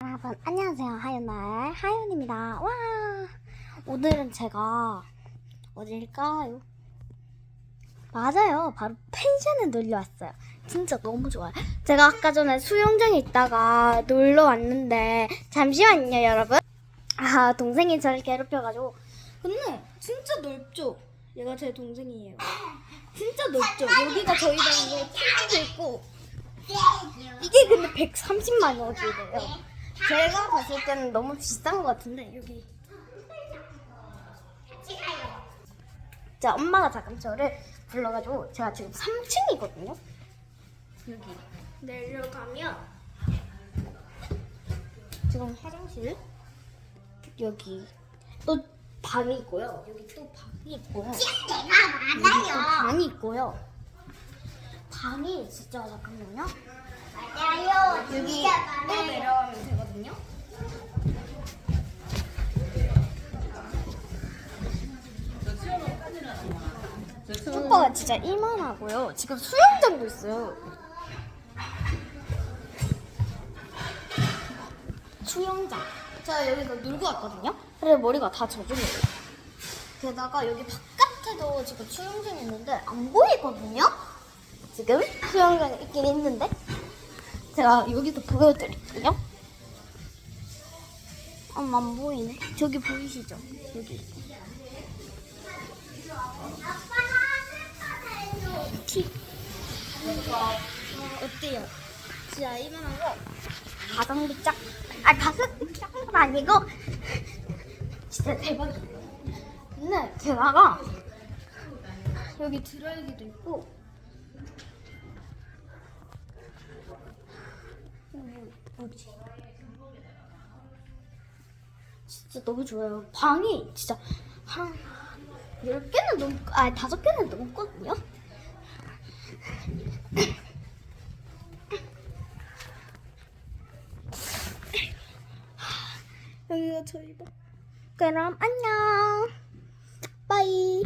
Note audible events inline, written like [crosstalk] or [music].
여러분 안녕하세요. 하윤날 하윤입니다. 와! 오늘은 제가 어딜까요? 맞아요. 바로 펜션에 놀러 왔어요. 진짜 너무 좋아요. 제가 아까 전에 수영장에 있다가 놀러 왔는데 잠시만요 여러분. 아 동생이 저를 괴롭혀가지고. 근데 진짜 넓죠? 얘가 제 동생이에요. 진짜 넓죠? 여기가 저희 방이고 TV도 있고 이게 근데 130만 원이래요 제가 봤을 때는 너무 비싼 것 같은데 여기. 자 엄마가 잠깐 저를 불러가지고 제가 지금 3층이거든요? 여기. 내려가면 지금 화장실? 여기. 또 방이 있고요. 여기 또 방이 있고요 여기 또 방이 있고요. 방이 진짜 잠깐만요. 맞아요. 여기 숙박가 진짜 이만하고요. 지금 수영장도 있어요. 수영장. 제가 여기서 놀고 왔거든요. 그래 머리가 다 젖은 거예요. 게다가 여기 바깥에도 지금 수영장이 있는데 안 보이거든요. 지금 수영장이 있긴 있는데 제가 여기도 보여드릴게요. 엄마 안 보이네. 저기 보이시죠? 여기. 어때요? 진짜 이만한 거 가성비 짝. 아 가성비 짝은 아니고 [laughs] 진짜 대박이에요. 근데 게다가 여기 드라이기도 있고 뭐, 뭐지? 진짜 너무 좋아요. 방이 진짜 한 10개는 넘, 아, 5개는 넘거든요? 여기가 저희 방. 그럼 안녕. 빠이.